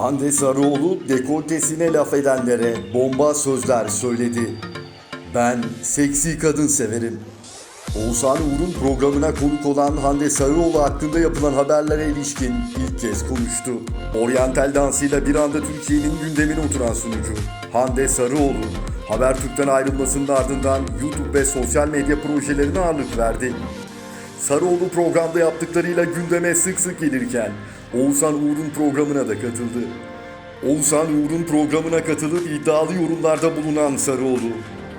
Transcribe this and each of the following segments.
Hande Sarıoğlu dekoltesine laf edenlere bomba sözler söyledi. Ben seksi kadın severim. Oğuzhan Uğur'un programına konuk olan Hande Sarıoğlu hakkında yapılan haberlere ilişkin ilk kez konuştu. Oryantal dansıyla bir anda Türkiye'nin gündemine oturan sunucu Hande Sarıoğlu, Habertürk'ten ayrılmasının ardından YouTube ve sosyal medya projelerine ağırlık verdi. Sarıoğlu programda yaptıklarıyla gündeme sık sık gelirken Oğuzhan Uğur'un programına da katıldı. Oğuzhan Uğur'un programına katılıp iddialı yorumlarda bulunan Sarıoğlu,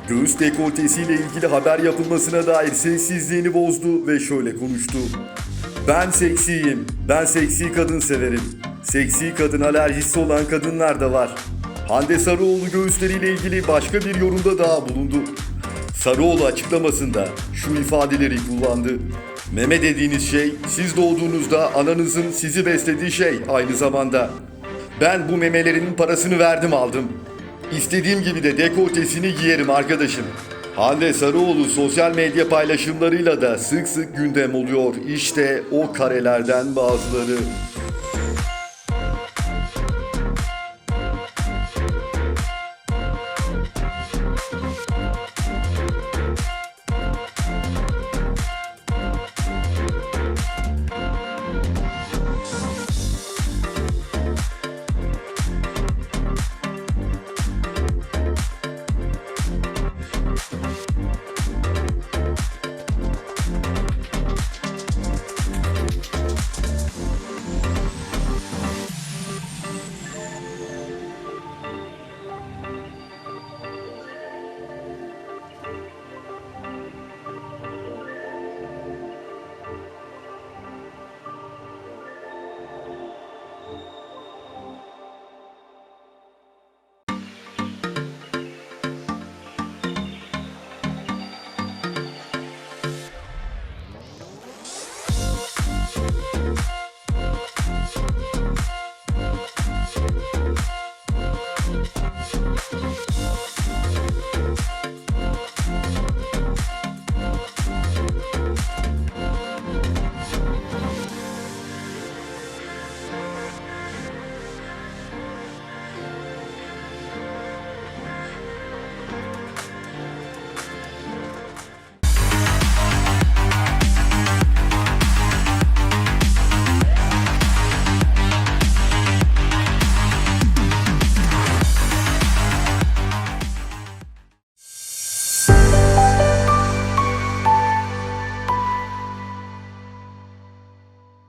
göğüs dekoltesiyle ilgili haber yapılmasına dair sessizliğini bozdu ve şöyle konuştu. Ben seksiyim, ben seksi kadın severim. Seksi kadın alerjisi olan kadınlar da var. Hande Sarıoğlu göğüsleriyle ilgili başka bir yorumda daha bulundu. Sarıoğlu açıklamasında şu ifadeleri kullandı. Meme dediğiniz şey siz doğduğunuzda ananızın sizi beslediği şey aynı zamanda. Ben bu memelerin parasını verdim aldım. İstediğim gibi de dekoltesini giyerim arkadaşım. Hande Sarıoğlu sosyal medya paylaşımlarıyla da sık sık gündem oluyor. İşte o karelerden bazıları.